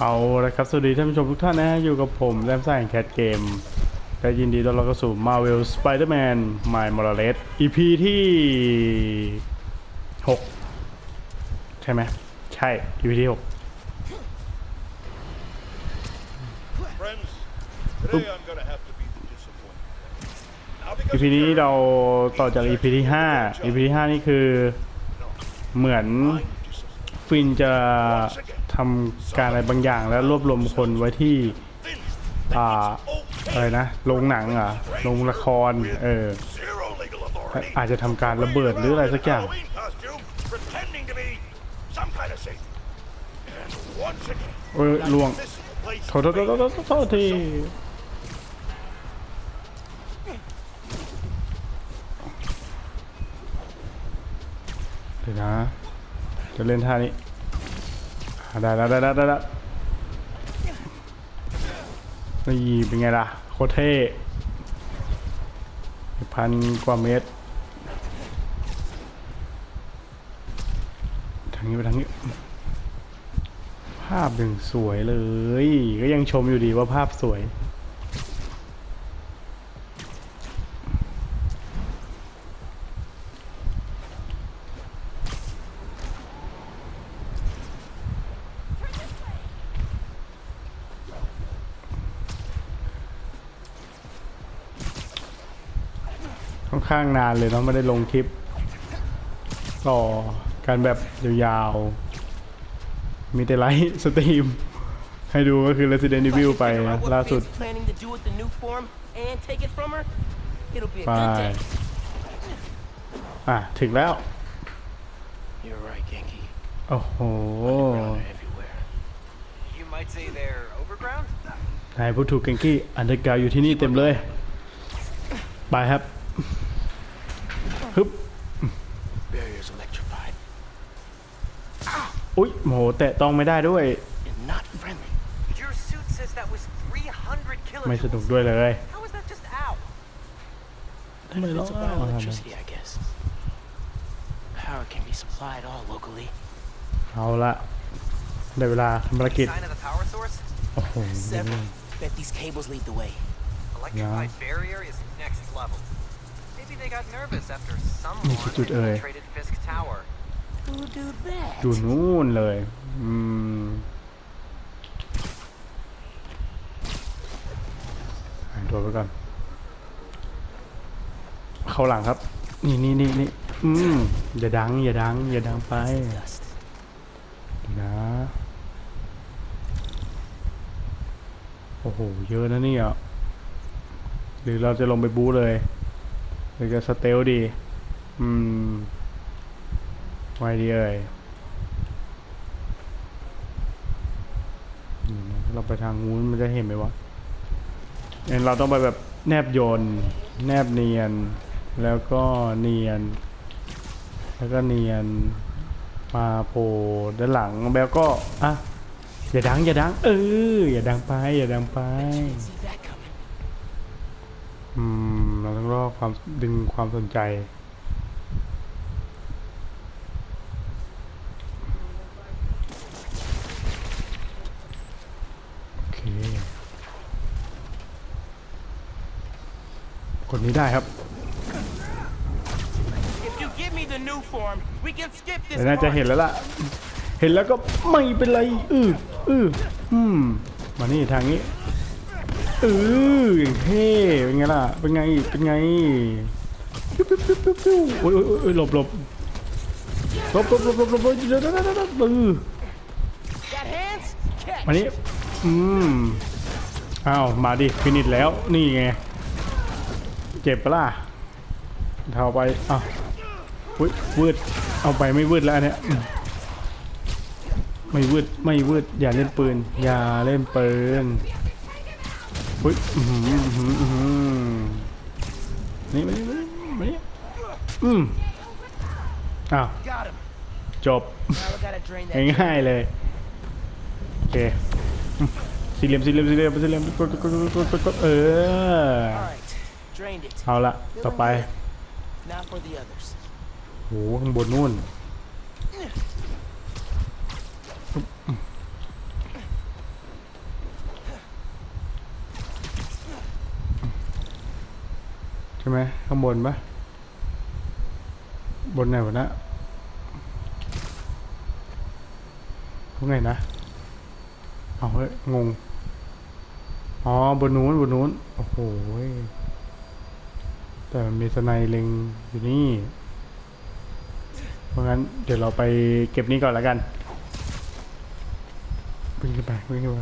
เอาละครับ สวัสดีท่านผู้ชมทุกท่านนะฮะ อยู่กับผมแรมซ่าแห่งแคทเกมและยินดีต้อนรับเข้าสู่ Marvel Spider-Man My Morales EP ที่ 6 ใช่ไหม ใช่ EP ที่6 Friends, today I'm gonna have to be the disappointment. Now because EP นี้เราต่อจาก EP ที่ 5 EP ที่ 5 นี่คือเหมือน I'm just ฟินจะทำการอะไรบางอย่างแล้วรวบรวมคนไว้ที่อ่าอะไรนะโรงหนังอะโรงละครเอออาจจะทำการระเบิดหรืออะไรสักอย่างเออลวงโทษโทษโทษโทษโทษทีเดี๋ยวนะ จะเล่นท่านี้ได้แล้วได้แล้วได้แล้วนี่เป็นไงล่ะ โคตรเท่พันกว่าเมตร ทางนี้ไปทางนี้ ภาพยังสวยเลย ก็ยังชมอยู่ดีว่าภาพสวย ข้างนานเลยเนาะไม่ได้ลงคลิปต่อการแบบยาวๆ มีแต่ไลฟ์สตรีม ให้ดูก็คือ Resident Evil ไป Figure นะ out what ล่าสุด Faye's planning to do with the new form and take it from her. It'll be a ไป good day. อะ ถึงแล้ว You're right, Genki. โอ้โห Ground everywhere. You might say they're overground? นายผู้ถูกเกงกี้ อันเดอร์กราวอยู่ที่นี่เต็มเลย ไปครับ ฮึบ Barrier's electrified อุ๊ยโห แตะต้องไม่ได้ด้วย and not friendly. Your suit says that was 300 ไม่สนุก kilojoules. ด้วยเลย How is that just out? ทำไมร้อง It's อ้าว about ขนาดนั้น electricity, I guess. Power can be supplied all locally. เอาละได้เวลาทำภารกิจ Sign of the power source? โอ้โห Several. Bet these cables lead the way. Electrified barrier is next level. Maybe they got nervous after someone จุดเอ่ย infiltrated Fisk Tower. Who do that? อยู่นู่นเลย อืมหายตัวไปก่อน เข้าหลังครับ นี่นี่นี่นี่อืม อย่าดัง อย่าดัง อย่าดังไป Dust. นะ โอ้โห เยอะนะเนี่ย หรือเราจะลงไปบู๊เลย หรือจะสเตลดี อืมไว้ดีเอ่ยเราไปทางนู้นมันจะเห็นไหมวะเอ็นเราต้องไปแบบแนบโยน แนบเนียน แล้วก็เนียน แล้วก็เนียน มาโผล่ด้านหลังแล้วก็ อะ อย่าดัง อย่าดัง เออ อย่าดังไป อย่าดังไป อืม ความดึงความสนใจ โอเค กดนี้ได้ครับ If you give me the new form, we can skip this เดี๋ยวน่าจะ part. เห็นแล้วล่ะ เห็นแล้วก็ไม่เป็นไร อืออืออืม มานี่ทางนี้ อืออเท่เป็นไงล่ะ เป็นไง เป็นไงปิ๊บปิ๊บปิ๊บปิ๊บปิ๊บโอ้ยโอ้ยโอ้ยหลบหลบหลบหลบหลบหลบหลบหลบเดี๋ยวเดี๋ยวเดี๋ยวเดี๋ยวเออ Got hands? Catch. มานี่อืมอ้าวมาดิฟินิชแล้วนี่ไงเจ็บปะล่ะเท้าไปอ้าวอุ้ยวืดเอาไปไม่วืดแล้วเนี้ยไม่วืดไม่วืดอย่าเล่นปืน อย่าเล่นปืน อุ้ยอื้อหืออื้อหืออื้อหือนี่มานี่มานี่มานี่อืมอ้าว Got him. จบ Now we gotta drain that. ง่ายๆเลย โอเคอืมสี่เหลี่ยมสี่เหลี่ยมสี่เหลี่ยมสี่เหลี่ยมกดกดกดกดกดกดเออ Alright. Drained it. เอาละต่อไป Now for the others. โหข้างบนนู่น ช่ไหมข้างบนปะบนไหนวะนะตรงไหนนะเอาเฮ้ยงงอ๋อบนนู้นบนนู้นโอ้โหแต่มันมีสไนเล็งอยู่นี่ เพราะงั้นเดี๋ยวเราไปเก็บนี้ก่อนแล้วกันวิ่งขึ้นไปวิ่งขึ้นไป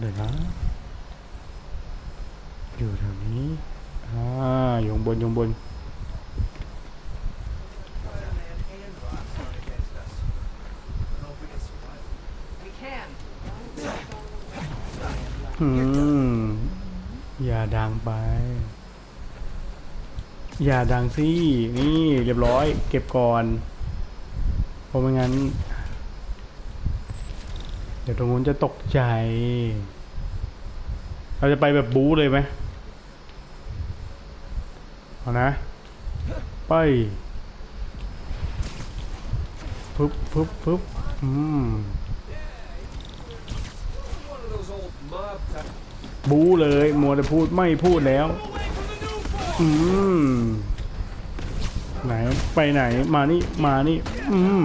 เดี๋ยวนะ อยู่แถวนี้อ่าอยู่บนอยู่บนอืมอย่าดังไป อย่าดังสิ นี่เรียบร้อย เก็บก่อนเพราะไม่งั้น ดี๋ยวตรงนู้นจะตกใจ เราจะไปแบบบู๊เลยไหมเอานะ ไปปึ๊บปึ๊บปึ๊บอืมบู๊เลยมัวแต่พูดไม่พูดแล้ว อืมไหนไปไหนมานี่ มานี่ อืม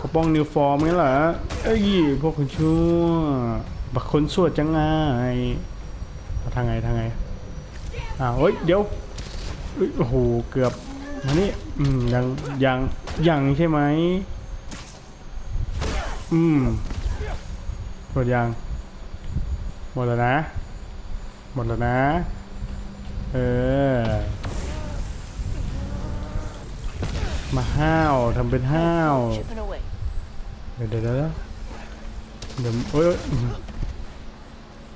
กระป้องนิวฟอร์มนี่เหรอเอ้ยพวกคนชั่วบักคนสวดจังไงเอาทางไงทางไงอ่าวเฮ้ยเดี๋ยวเอ้ยโอ้โหเกือบมานี่อืมยังยังยังใช่ไหมอืมหมดยังหมดแล้วนะ หมดแล้วนะ เออ มาห้าวทำเป็นห้าว เดี๋ยวเดี๋ยวเดี๋ยวเดี๋ยวโอ้ยโอ๊ย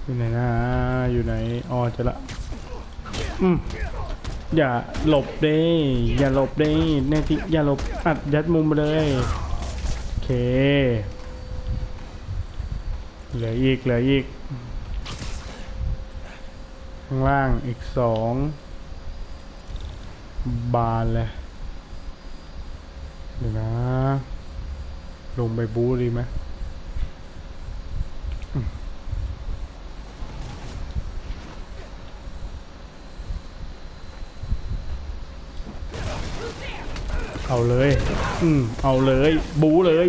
อยู่ไหนนะอยู่ไหนอ๋อจอละอืมอย่าหลบเด้อย่าหลบเด้แน่จริงอย่าหลบอัดยัดมุมไปเลยโอเคเหลืออีกเหลืออีก ข้างล่างอีกสองบานเลยเดี๋ยวนะ ลงไปบูดีไหมเอาเลย อืม เอาเลย บูเลย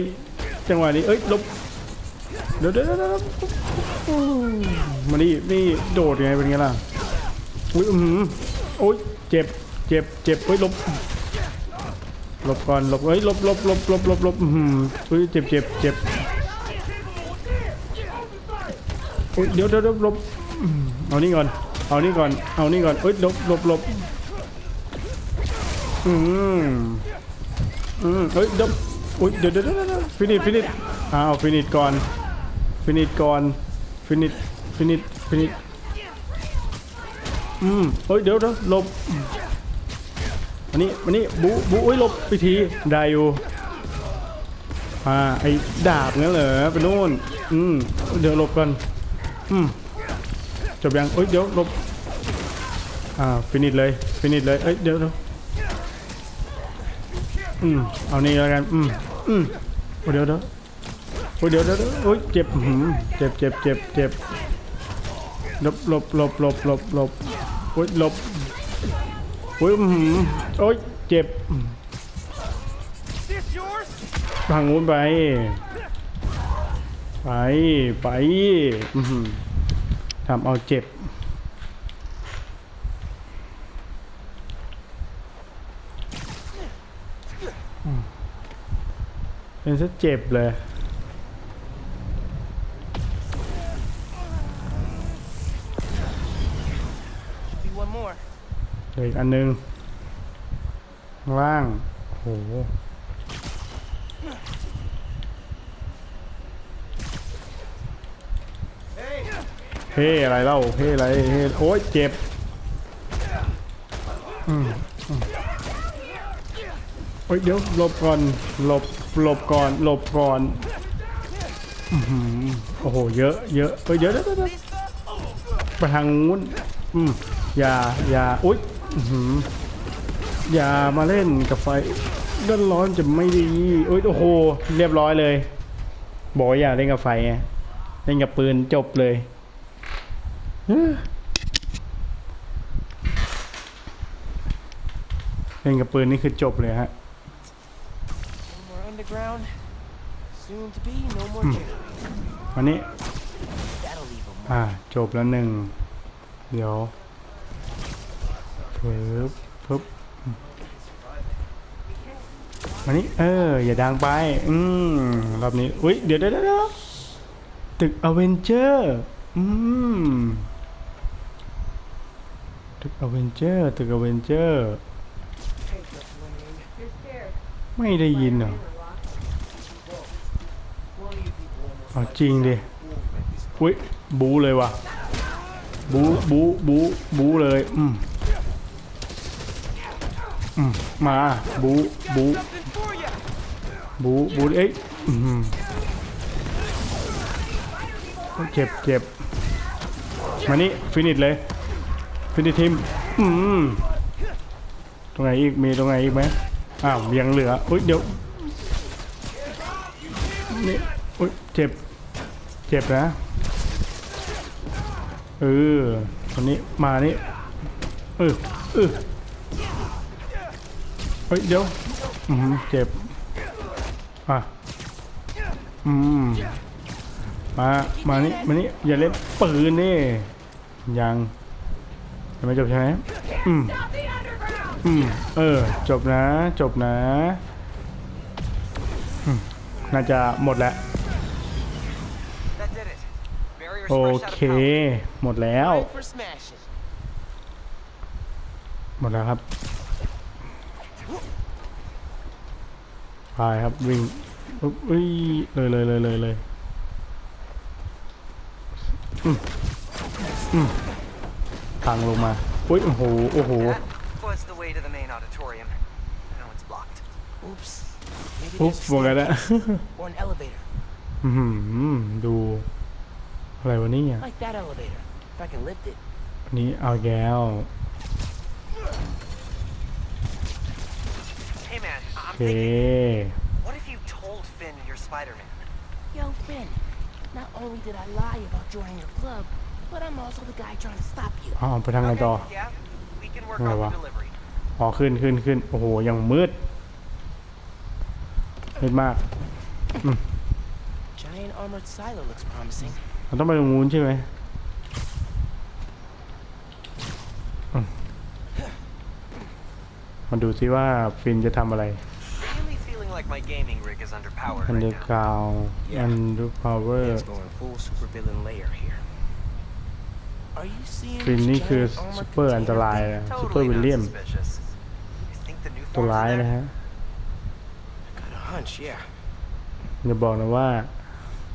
จังหวะนี้ เอ้ยลบเดี๋ยวเดี๋ยวเดี๋ยวเด้อมานี่นี่โดดยังไงเป็นไงล่ะ อุ้ยอืมโอ้ยเจ็บ เจ็บ เจ็บ เฮ้ยลบ หลบก่อนหลบเฮ้ยหลบหลบหลบหลบหลบหลบอืมเฮ้ยเจ็บเจ็บเจ็บโอ้ยเดี๋ยวเดี๋ยวเดี๋ยวหลบเอานี่ก่อนเอานี่ก่อนเอานี่ก่อนเฮ้ยหลบหลบหลบอืมอืมเฮ้ยเดี๋ยวโอ้ยเดี๋ยวเดี๋ยวเดี๋ยวฟินิชฟินิชอ้าวฟินิชก่อนฟินิชก่อนฟินิชฟินิชฟินิชอืมเฮ้ยเดี๋ยวเดี๋ยวหลบ อันนี้อันนี้บูบูอุ้ยลบไปทีได้อยู่อ่าไอ้ดาบงั้นเหรอไปโน่นอืมเดี๋ยวหลบกันอืมจบยังเอ้ยเดี๋ยวหลบอ่าฟินิชเลยฟินิชเลยเอ้ยเดี๋ยวเดี๋ยวอืมเอานี่แล้วกันอืมอืมโอ้เดี๋ยวเดี๋ยวโอ้เดี๋ยวเดี๋ยวเดี๋ยวโอ้ยเจ็บหืมเจ็บเจ็บเจ็บเจ็บหลบหลบหลบหลบหลบหลบโอ้ยหลบ อ้ยอื้อหือโอ้ยเจ็บทางนู้นไป ไป ไปทำเอาเจ็บเป็นซะเจ็บเลย เหลืออีกอันหนึงข้างล่างโอ้โหเฮ้อะไรเล่าเฮ้อะไรเฮ้โอ้ยเจ็บอโอ้ยเดี๋ยวหลบก่อนหลบหลบก่อนหลบก่อนโอ้โหเยอะเยอะเอ้ยเยวเยวเดี๋ยวไปทางนู้นอืมอย่าอย่าอุ๊ย อื้อหืออย่ามาเล่นกับไฟร้อนร้อนๆจะไม่ดีอุ๊ยโอ้โห เรียบร้อยเลย บอกว่าอย่าเล่นกับไฟไงเล่นกับปืนจบเลยเอ้อเล่นกับปืนนี่คือจบเลยฮะ No more underground. Soon to be no more generator. วันนี้ That'll leave them. อ่า จบแล้วหนึ่ง เดี๋ยว ปึ๊บปึ๊บมานี่เออ อย่าดังไป อืมรอบนี้ อุ้ยเดี๋ยวเดี๋ยวเดี๋ยวตึกอเวนเจอร์ อืม ตึกอเวนเจอร์ ตึกอเวนเจอร์ ไม่ได้ยินเหรอเอจริงดิ อุ้ยบูเลยว่ะ บูบูบูบูเลย อืม อืมมาบูบูบูบูเอ้ยเจ็บเจ็บมานี่ฟินิชเลยฟินิชทีมอืมตรงไหนอีกมีตรงไหนอีกไหมอ้าวยังเหลืออุ้ยเดี๋ยวนี่อุ้ยเจ็บเจ็บนะเออคนนี้มานี่เออเออ ฮ้ยเดี๋ยวอืมเจ็บอะอืมมามานี่มานี่อย่าเล่นปืนนี่ยังยังไม่จบใช่ไหมอืมอืมเออ จบนะ จบนะน่าจะหมดแล้วโอเค หมดแล้ว หมดแล้วครับ ไปครับวิ่งปุ๊บอุ้ยเลยเลยเลยเลยเลยอืมอืมทางลงมาอุ้ยโอ้โหโอ้โห That was the way to the main auditorium. Now it's blocked. Oops. Maybe ปุ๊บ there's a วงกันแล้ว staircase or an elevator. อื้อหือดู อะไรวะเนี่ย Like that elevator. If I can lift it. อันนี้เอาแก้ว Hey man, โอ I'm เค thinking, what if you told Finn you're Spider-Man? Yo, Finn. Not only did I lie about joining your club, but I'm also the guy trying to stop you. อ๋อไปทางไหนต่อ Okay, yeah, we can work อะไร on วะ the delivery. อ๋อขึ้นขึ้นขึ้นโอ้โหยังมืดมืดมาก Giant armored silo looks promising. เราต้องไปตรงนู้นใช่ไหมอืมมาดูซิว่าฟินจะทำอะไร Really feeling like my gaming rig is underpowered อัน right เดอร์ now. กราวอันดูพาวเวอร์ Finn's going full supervillain layer here. Are you seeing ฟิน this นี่คือ giant ซู armored เปอร์อันต container ราย thing? นะซูเปอร์ Totally วิล not เลียม suspicious. You think the new ตัว Thor's ร้าย in นะ there? ฮะ Got a hunch, yeah. อย่าบอกนะว่า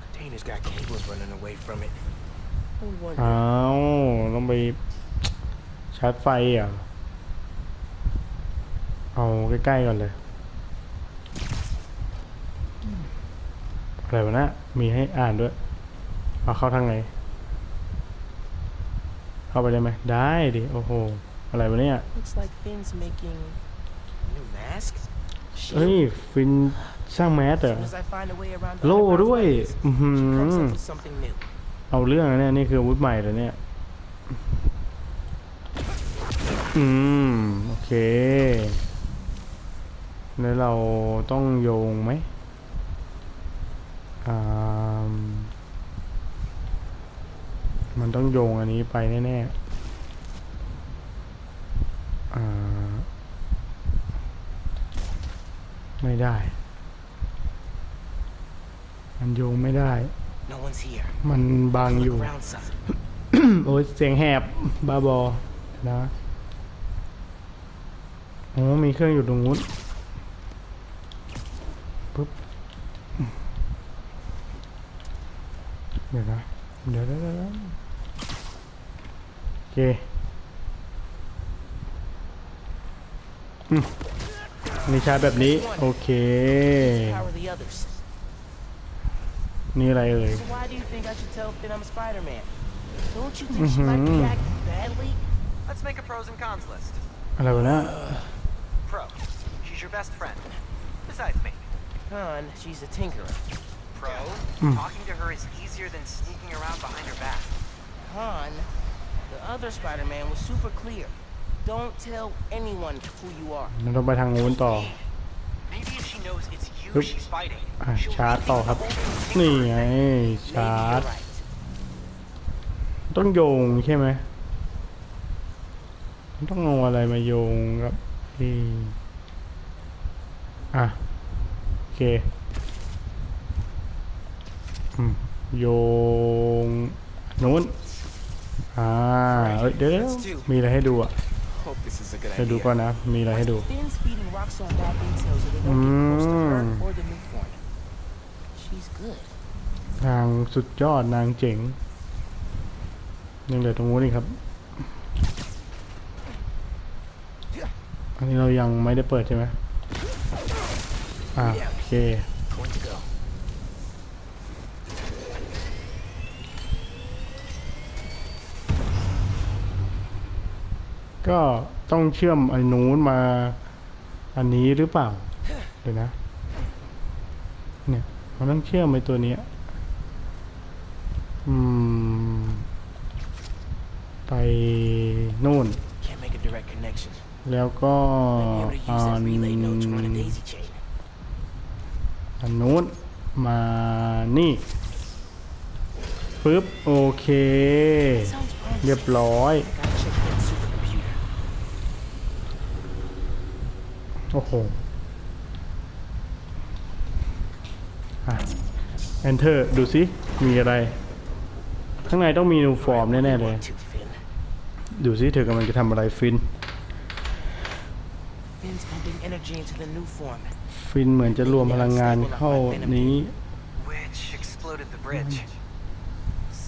Container's got cables running away from it. No wonder. อ้าวต้องไปชาร์จไฟอะเอาใกล้ๆก่อนเลย อะไรวะนะ มีให้อ่านด้วย เอาเข้าทางไหน เข้าไปได้ไหม ได้ดิ โอ้โห อะไรวะเนี่ย Looks like Finn's making a new mask. เฮ้ย Shield. ฟินช่างแมสเหร As อ soon as I find a way around the โล่ underground ด้วย like this, อือหื she comes อ up with something new. เอาเรื่องนะเนี่ยนี่คืออาวุธใหม่เหรอเนี่ย อืม โอเค แล้วเราต้องโยงไหมอ่า มันต้องโยงอันนี้ไปแน่ๆอ่าไม่ได้ มันโยงไม่ได้ No one's here. มันบังอยู่ Look around some. โอ้ยเสียงแหบบ้าบอ นะโอ้มีเครื่องอยู่ตรงนู้นปุ๊บ เดี๋ยวนะเดี๋ยวเดี๋ยวเดี๋ยวเดี๋ยวโอเคอืมมีชาร์จแบบนี้ โอเค Power the others. นี่อะไรเอ่ย So why do you think I should tell Finn I'm Spider-Man? Don't you think she might be Mhm. acting badly? Let's make a pros and cons list. อะไรวะเนะ Pro, she's your best friend. Besides me. Con, she's a tinkerer. Pro. Mm. Talking to her is easier than sneaking around behind her back. Han, the other Spider-Man was super clear. Don't tell anyone who you are. เราต้องไปทางนู้นต่อ Maybe if she knows it's you Oop. she's fighting, อะ she'll ชาร์จต่อ rethink ครับ the whole thing. นี่ไง ชา Maybe ร์จ you're right. ต้องโยงใช่ไหมต้องเอาอะไรมาโยงครับที่อะ โอเคอืม โยงนู้นอ่าเอ้ยเดี๋ยวๆมีอะไรให้ดูอะ Hope this is a good จะดูก่อนนะ มีอะไรให้ดู Finn's feeding Roxxon bad intel so they don't get close to her Mm. or the new form. She's good. นางสุดยอดนางเจ๋งยังเหลือตรงนู้นอีกครับ อันนี้เรายังไม่ได้เปิดใช่ไหมอ่าโอเค ก็ต้องเชื่อมอันนู้นมาอันนี้หรือเปล่าเดี๋ยวนะ เนี่ยมันต้องเชื่อมไอ้ตัวเนี้ยอืมไปนู่น Can't make a direct connection. แล้วก็ Might be able to อั use that น relay node to run a daisy chain. อันนู้นมานี่ปึ๊บโอเค Sounds promising. เรียบร้อย Gotta check that supercomputer. โอ้โหอะ enter ดูสิ มีอะไร ข้างในต้องมีนูฟอร์ม Right, แน่ what ๆ do เล you ย want to, Finn? ดูสิ เธอกำลังจะทำอะไรฟิน Finn's pumping energy into the new form. ฟินเหมือนจะรวมพลังงานเข้านี้ Which exploded the bridge.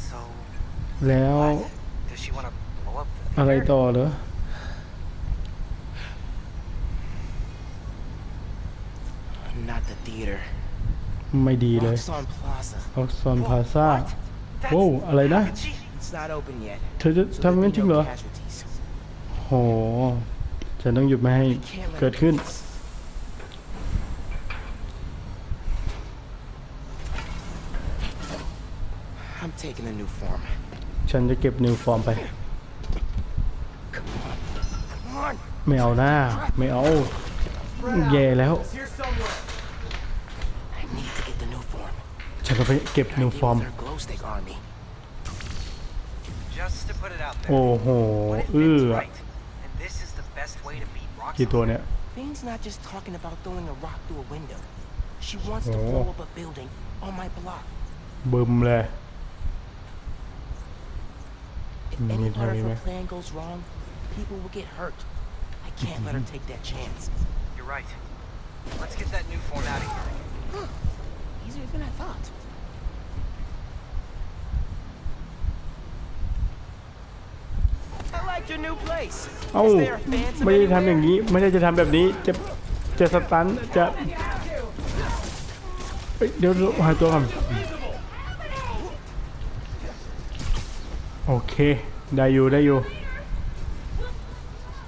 So, แล้ว what? Does she want to blow up the อะไร theater? ต่อเหรอ Not the theater. ไม่ดีเลย Roxxon Plaza. ออกซอนพาซา That's- โว้วอะไรนะ How could she- It's not open yet. เธอจะ So ทำ there'll งั้น be จริงเหร no อ casualties. โห ฉันต้องหยุดไม่ให้ I can't let เกิด it ขึ้น pass. I'm taking the new form. ฉันจะเก็บนิวฟอร์มไป Come on. ไม่เอาหน้า ไม่เอา แย่แล้ว I จะไปเก็บ Gotta นิว deal ฟอร์ม with their glow stick army. Just to put it out there. โอ้โห What if เอื้อ Finn's right? And this is the best way to beat กี่ Roxxon. ตัวเนี่ย Finn's not just talking about throwing a rock through a window. She wants to Oh. blow up a building on my block. บึมเลย If Mm, any need part of hurry, her man. plan goes wrong, people will get hurt. I can't let her take that chance. You're right. Let's get that new form out of here. Easier than I thought. เอ้า Is there a fan ไม่ได้ทำอย่างนี้ ไม่ได้จะทำแบบนี้ จะ จะสตัน จะเอ้ยเดี๋ยวเดี๋ยวหายตัวก่อนโอเค ได้อยู่ ได้อยู่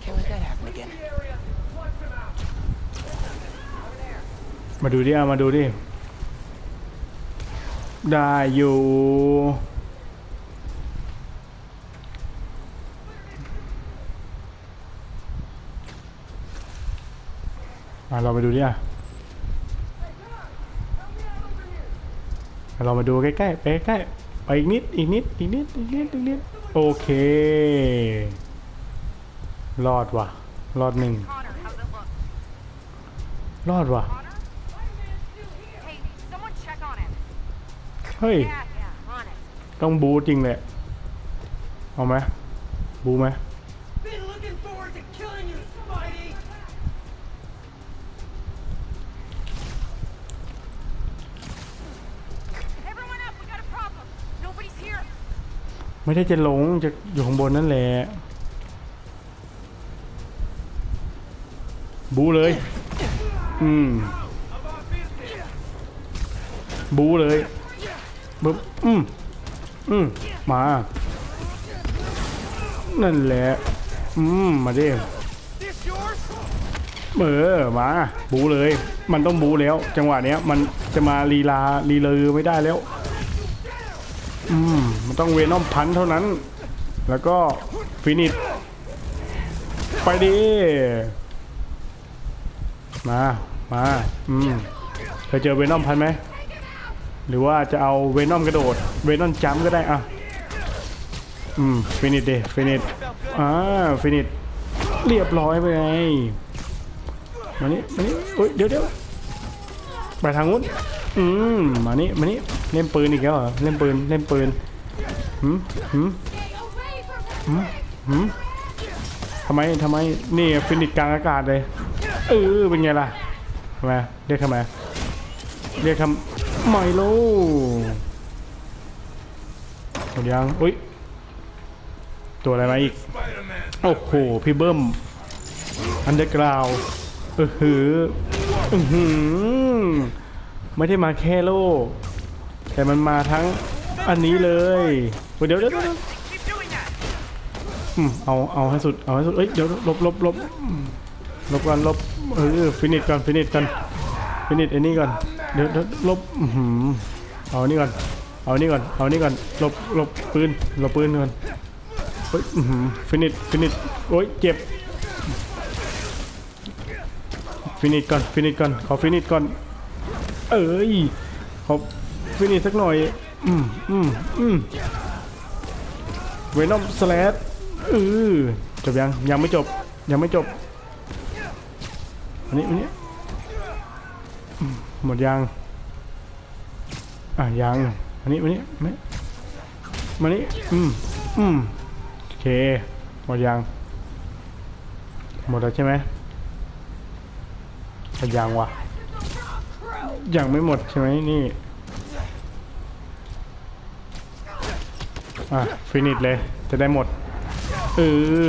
Can't let that happen again. มาดูดิเอามาดูดิ ได้อยู่ มาเราไปดูดิอะเรามาดูใกล้ๆไปใกล้ๆไปอีกนิดอีกนิดอีกนิดอีกนิดอีกนิดโอเค รอดว่ะ รอดหนึ่งรอดว่ะ เฮ้ย ต้องบูจริงแหละ เอาไหมบูไหม ไม่ได้จะหลงจะอยู่ข้างบนนั่นแหละ บูเลย อืม บูเลยบึ๊บอืม อืม มา นั่นแหละ อืม มาดิเออมา บูเลย มันต้องบูแล้ว จังหวะเนี้ย มันจะมาลีลาลีเลอไม่ได้แล้ว อืมมันต้องเวนอมพันเท่านั้น แล้วก็ฟินิชไปดิมามาอืมเคยเจอเวนอมพันไหมหรือว่าจะเอาเวนอมกระโดดเวนอมจัมก็ได้อะอืมฟินิชเดฟินิชอ่าฟินิชเรียบร้อยไปไงมานี่มานี่เฮ้ยเดี๋ยวเดี๋ยวไปทางนู้นอืมมานี่มานี่ เล่นปืนอีกแล้วเหรอเล่นปืนเล่นปืนหืมหืมหืมหืมทำไมทำไมนี่ฟินิชกลางอากาศเลยเออเป็นไงล่ะทำไมเรียกทำไมเรียกทำไมโลหมดยังอุ้ยตัวอะไรมาอีก โอ้โห พี่เบิ้ม อันเดอร์กราวเออหือ อือหือ ไม่ได้มาแค่โล แต่มันมาทั้งอันนี้เลยเดี๋ยวเดี๋ยวเอาเอาให้สุดเอาให้สุดเอ้ยเดี๋ยวลบลบลบลบก่อนลบเออฟินิชก่อนฟินิชก่อนฟินิชไอ้นี่ก่อนเดี๋ยวลบอือหือเอานี่ก่อนเอานี่ก่อนเอานี่ก่อนลบลบปืนลบปืนก่อนเฮ้ยฟินิชฟินิชโอ้ยเจ็บฟินิชก่อนฟินิชก่อนขอฟินิชก่อนเอ้ยขอ ฟินิชสักหน่อย อืมอืมอืมเวนอมสแลดเออจบยัง ยังไม่จบ ยังไม่จบ อันนี้ อันนี้ หมดยัง อะ ยัง อันนี้ อันนี้อันนี้มานี่อืม อืม โอเค หมดยัง หมดแล้วใช่ไหมยังวะยังไม่หมดใช่ไหมนี่ อะฟินิชเลย จะได้หมดเอ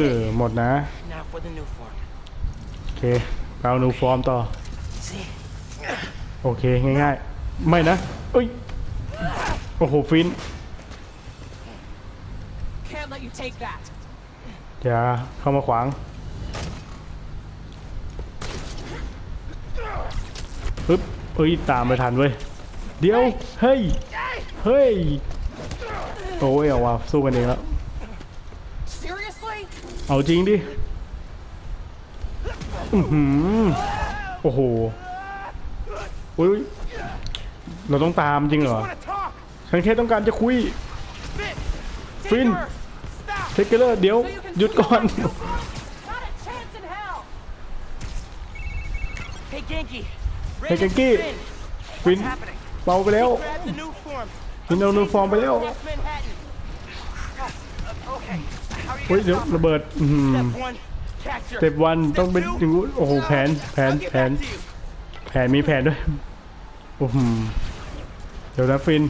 อหมดนะ Now for the new form. โอเคเรานูฟอร์มต่อ See? โอเคง่ายๆ ไม่นะเอ้ยโอ้โหฟิน Can't let you take that. อย่าเข้ามาขวางปึ๊บเอ้ยตามไปทันเว้ย เดี๋ยว เฮ้ย เฮ้ย โอ้ยเอาว่ะสู้กันเองแล้ว Seriously? เอาจริงดิอือหือโอ้โหอุ้ยเราต้องตามจริงเหรอ ฉันแค่ต้องการจะคุย ฟินเทคเกอร์เดี๋ยว หยุดก่อน เฮ้ยกังกี้ ฟินเบาไปแล้วฟินเอานูฟอร์มไปแล้ว เฮ้ยเดี๋ยวระเบิดอือหือ Step one, capture. สเต็ปวันต้องเป็นอย่างงู้นโอ้โหแผนแผนแผน แผนมีแผนด้วยโอ้โหเดี๋ยวนะฟิน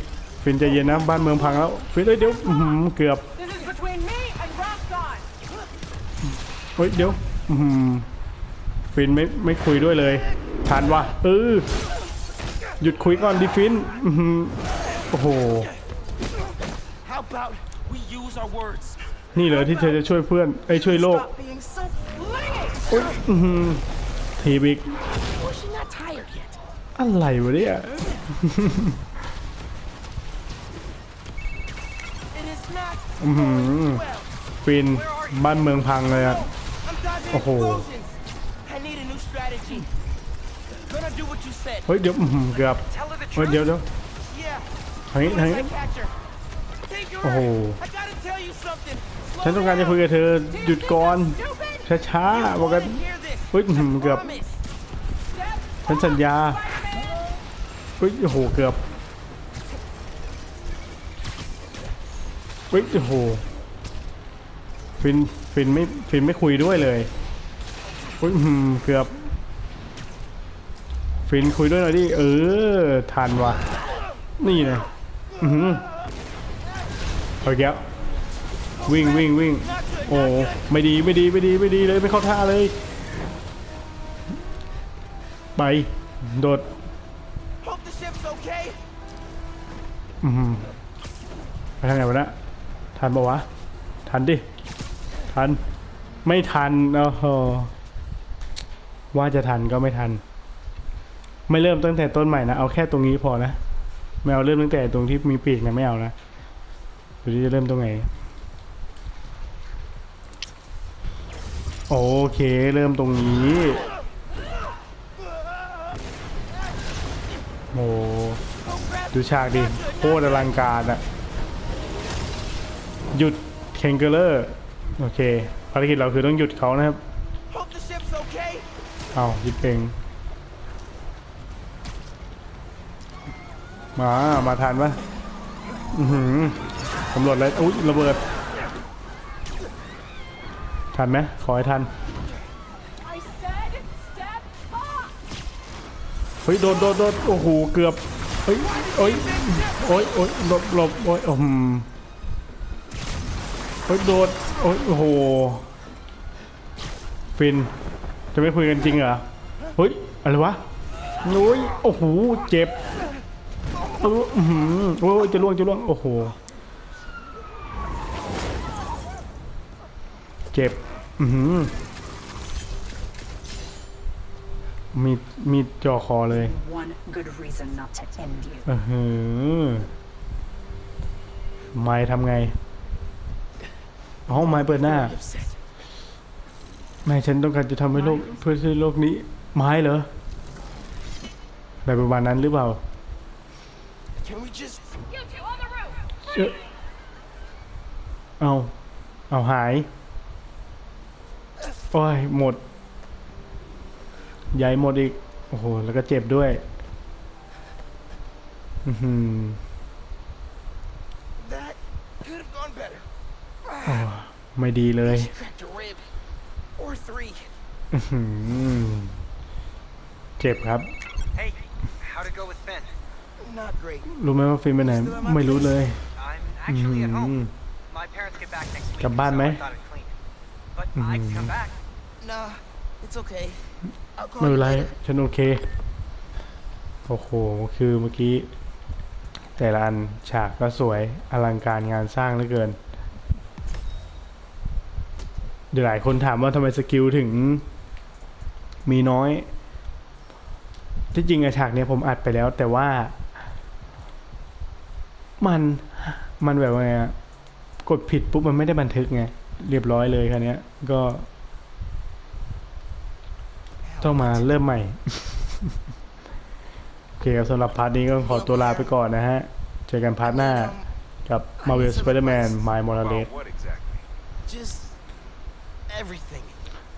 ฟินใจเย็นนะบ้านเมืองพังแล้วฟินเอ้ยเดี๋ยวอือหือเกือบ This is between me and Rockon. เฮ้ยเดี๋ยวอือหือฟินไม่ไม่คุยด้วยเลยทันวะเออหยุดคุยก่อนดิฟินอือหือโอ้โห How about we use our words? นี่เหรอที่เธอจะช่วยเพื่อนไอ้ยช่วยโลก Stop being so clingy. โอ๊ยอื้อหือทีบิก Was she not tired yet? อะไรวะเนี่ย It is not อื้อหือ well. ฟินบ้านเมืองพังเลยอะ I'm dodging Oh. explosions. I need a new strategy. Gonna do what you said. เฮ้ยเดี๋ยวอื้อหือเกือบ Tell her the เฮ้ย truth. เดี๋ยวเดี๋ยว Yeah. ทางนี้ทางนี้ I catch her. Take your โอ้โห ฉันต้องการจะคุยกับเธอหยุดก่อนช้าๆบอกกันเฮ้ยเกือบฉันสัญญาเฮ้ยโอ้โหเกือบเฮ้ยโอ้โหฟินฟินไม่ฟินไม่คุยด้วยเลยเฮ้ยเกือบ ฟินคุยด้วยหน่อยดิเออทันว่ะนี่นะอือหือเอาอีกแล้ว วิ่งวิ่งวิ่งโอ้ไม่ดีไม่ดีไม่ดีไม่ดีเลยไม่เข้าท่าเลย ไป โดด Hope the ship's okay. อือหือไปทางไหนวะนะทันปะวะ ทันดิ ทัน ไม่ทันโอ้โหว่าจะทันก็ไม่ทัน ไม่เริ่มตั้งแต่ต้นใหม่นะ เอาแค่ตรงนี้พอนะ ไม่เอาเริ่มตั้งแต่ตรงที่มีปีกนะไม่เอานะดูที่จะเริ่มตรงไหน โอเค เริ่มตรงนี้โอ้ดูฉากดิโคตรอลังการอะหยุดเคนเกอร์เลอร์โอเคภารกิจเราคือต้องหยุดเขานะครับเอายิบเองมา มาทันปะอือหือตำรวจเลยอุ้ยระเบิด ทันไหมขอให้ทัน เฮ้ย โดดโดดโดดโอ้โห เกือบ เฮ้ยโอ้ยโอ้ยโอ้ยหลบหลบโอ้ยอืมเฮ้ย โดดโอ้ยโอ้โห ฟิน จะไม่คุยกันจริงเหรอ เฮ้ย อะไรวะโอ้ย โอ้โห เจ็บเอออื้อหือโอ้ยจะล่วงจะล่วง โอ้โห เจ็บ อือหือมีมีดจ่อคอเลย One good reason not to end you. เออหือไม้ทำไงอ๋อไม้เปิดหน้า Upset. ไม่ฉันต้องการจะทำให้โลกเพื่อช่วยโลกนี้ ไม้เหรอ แบบประมาณนั้นหรือเปล่า Can we just... You two on the roof. เอ๊ะเอาเอาหาย โอ้ยหมด ใหญ่หมดอีก โอ้โห แล้วก็เจ็บด้วย อือหือ That could have gone better. โอ้ไม่ดีเลย Cracked a rib. Or three. อื้อหือเจ็บครับ Hey, how'd it go with Finn? Not great. รู้ไหมว่าฟิล์มไปไหน ไม่รู้เลย I'm actually at อืม home. My parents get back next week, กลับบ้าน so ไหม I thought I'd clean it. But I can come back. Nah, it's okay. I'll call ไม่เป็ you นไร later. ฉันโอเค โอ้โห คือเมื่อกี้ แต่ละอันฉากก็สวยอลังการงานสร้างเหลือเกิน เดี๋ยวหลายคนถามว่าทำไมสกิลถึงมีน้อย ที่จริงอะฉากเนี้ยผมอัดไปแล้ว แต่ว่า มันมันแบบว่าไงอะกดผิดปุ๊บมันไม่ได้บันทึกไง เรียบร้อยเลยคันนี้ย ก็ ต้องมาเริ่มใหม่ โอเคครับสำหรับพาร์ทนี้ก็ขอตัวลาไปก่อนนะฮะ เจอกันพาร์ทหน้ากับ Marvel Spider-Man My Morales Well, what exactly? Just... everything.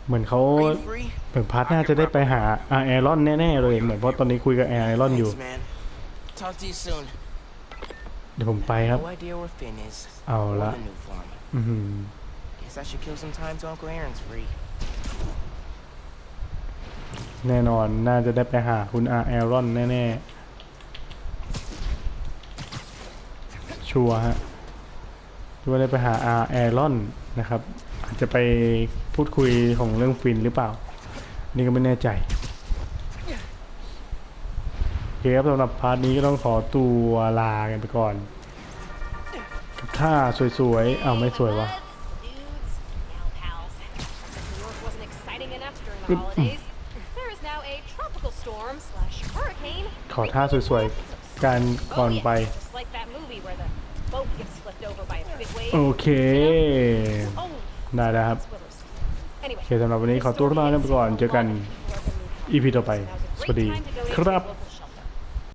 เหมือนเขา Are you free? เหมือนพาร์ทหน้าจะได้ไปหาอาแอรอนแน่ๆเลยเหมือนเพราะตอนนี้คุยกับแอรอนอยู่ Thanks, man. Talk to you soon. เดี๋ยวผมไปครับ No idea where Finn is. เอา Or ละ the new farm. อื้อ แน่นอนน่าจะได้ไปหาคุณอาแอรอนแน่ ๆ ชัวร์ฮะชัวร์ได้ไปหาอาแอรอนนะครับ อาจจะไปพูดคุยของเรื่องฟินหรือเปล่า นี่ก็ไม่แน่ใจโอเคครับสำหรับพาร์ทนี้ก็ต้องขอตัวลากันไปก่อนกับท่าสวยๆ เอ้าไม่สวยวะ Dudes, ขอท่าสวยๆการก่อนไป โอเคได้แล้วครับโอเคสำหรับวันนี้ขอตัวลาไปก่อนเจอกันอีพีต่อไป สวัสดีครับ